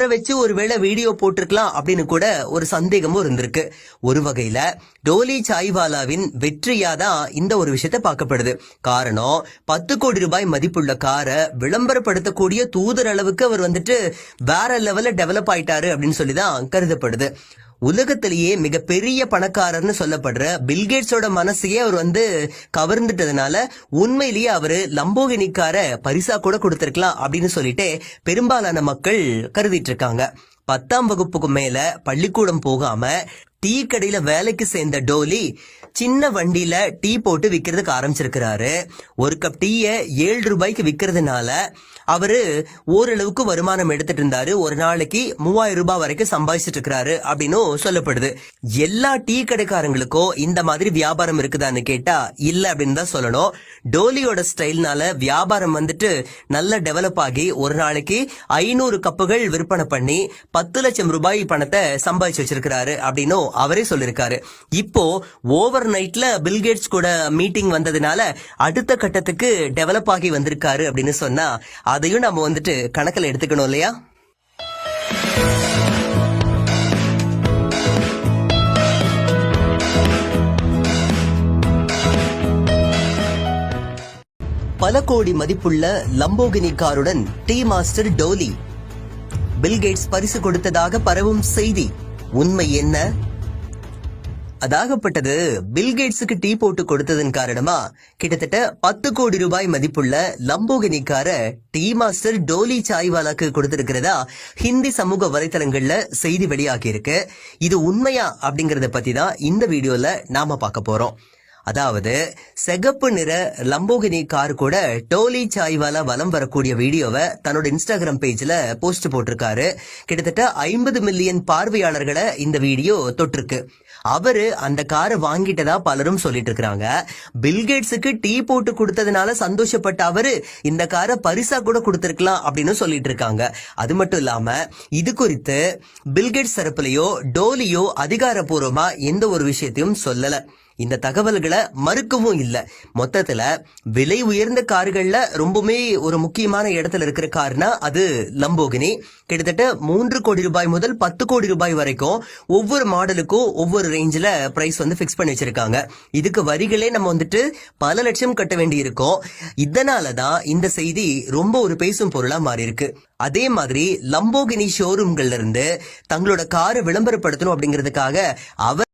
அவரை வச்சு ஒருவேளை வீடியோ போட்டிருக்கலாம் அப்படின்னு கூட ஒரு சந்தேகமும் இருந்திருக்கு. ஒரு வகையில டோலி சாய்வாலாவின் வெற்றியா தான் இந்த ஒரு விஷயத்த பார்க்கப்படுது. காரணம் பத்து கோடி ரூபாய் மதிப்புள்ள காரை விளம்பரப்படுத்தக்கூடிய தூதர் அளவுக்கு அவர் வந்துட்டு வேற லெவல்ல டெவலப் ஆயிட்டாரு அப்படின்னு சொல்லி தான் கருதப்படுது. உலகத்திலேயே மிகப்பெரிய பணக்காரர்னு சொல்லப்படுற பில்கேட்ஸோட மனசையே அவர் வந்து கவர்ந்துட்டதுனால உண்மையிலேயே அவரு லம்போகினிக்கார பரிசா கூட கொடுத்திருக்கலாம் அப்படின்னு சொல்லிட்டு பெரும்பாலான மக்கள் கருதிட்டு இருக்காங்க. பத்தாம் வகுப்புக்கு மேல பள்ளிக்கூடம் போகாம டீ கடையில வேலைக்கு சேர்ந்த டோலி சின்ன வண்டியில டீ போட்டு விக்கிறதுக்கு ஆரம்பிச்சிருக்கிறாரு. ஒரு கப் டீய ஏழு ரூபாய்க்கு விக்கிறதுனால அவரு ஓரளவுக்கு வருமானம் எடுத்துட்டு இருந்தாரு. ஒரு நாளைக்கு மூவாயிரம் ரூபாய் வரைக்கும் சம்பாதிச்சிட்டு இருக்கிறாரு அப்படின்னு சொல்லப்படுது. எல்லா டீ கடைக்காரங்களுக்கும் இந்த மாதிரி வியாபாரம் இருக்குதான்னு கேட்டா இல்ல அப்படின்னு தான் சொல்லணும். டோலியோட ஸ்டைல்னால வியாபாரம் வந்துட்டு நல்லா டெவலப் ஆகி ஒரு நாளைக்கு ஐநூறு கப்புகள் விற்பனை பண்ணி பத்து லட்சம் ரூபாய் பணத்தை சம்பாதிச்சு வச்சிருக்கிறாரு அப்படின்னு அவரே சொல்லியிருக்காரு இப்போ ஓவர் நைட்ல பில்கேட்ஸ் கூட மீட்டிங் வந்ததுனால அடுத்த கட்டத்துக்கு டெவலப் ஆகி வந்திருக்காரு அப்படின்னு சொன்னா அதையும் நம்ம வந்துட்டு கணக்கில் எடுத்துக்கணும் இல்லையா? பல கோடி மதிப்புள்ள Lamborghini காருடன் tea master Dolly Bill Gates பரிசு கொடுத்ததாக பரவும் செய்தி. உண்மை என்ன? அதாகப்பட்டது. பில்கேட்ஸுக்கு டீ போட்டு கொடுத்ததன் காரணமா கிட்டத்தட்ட பத்து கோடி ரூபாய் மதிப்புள்ள லம்போகினி கார டீ மாஸ்டர் டோலி சாய்வாலாக்கு கொடுத்திருக்கிறதா ஹிந்தி சமூக வலைத்தளங்கள்ல செய்தி வெளியாகி இருக்கு இது உண்மையா அப்படிங்கறத பத்தி தான் இந்த வீடியோல நாம பார்க்க போறோம். அதாவது சிகப்பு நிற லம்போகினி கார் கூட டோலி சாய்வால வலம் வரக்கூடிய வீடியோவை தன்னோட இன்ஸ்டாகிராம் பேஜ்ல போஸ்ட் போட்டிருக்காரு. கிட்டத்தட்ட ஐம்பது மில்லியன் பார்வையாளர்களை இந்த வீடியோ தொட்டிருக்கு. அவரு அந்த காரை வாங்கிட்டதா பலரும் சொல்லிட்டு இருக்காங்க பில்கேட்ஸுக்கு டீ போட்டு கொடுத்ததுனால சந்தோஷப்பட்ட அவரு இந்த காரை பரிசா கூட கொடுத்துருக்கலாம் அப்படின்னு சொல்லிட்டு இருக்காங்க. அது மட்டும் இல்லாம இது குறித்து பில்கேட்ஸ் தரப்புலயோ டோலியோ அதிகாரப்பூர்வமா எந்த ஒரு விஷயத்தையும் சொல்லலை. இந்த தகவல்களை மறுக்கவும் இல்லை. மொத்தத்துல விலை உயர்ந்த கார்கள்ல ரொம்பவுமே ஒரு முக்கியமான இடத்துல இருக்கிற கார்னா அது லம்போகினி கிட்டத்தட்ட மூன்று கோடி ரூபாய் முதல் பத்து கோடி ரூபாய் வரைக்கும் ஒவ்வொரு மாடலுக்கும் ஒவ்வொரு ரேஞ்சில் பிரைஸ் வந்து ஃபிக்ஸ் பண்ணி வச்சிருக்காங்க. இதுக்கு வரிகளே நம்ம வந்துட்டு பல லட்சம் கட்ட வேண்டி இருக்கும் இதனால தான் இந்த செய்தி ரொம்ப ஒரு பேசும் பொருளாக மாறி இருக்கு அதே மாதிரி லம்போகினி ஷோரூம்கள்ல இருந்து தங்களோட காரை விளம்பரப்படுத்தணும் அப்படிங்கிறதுக்காக அவர்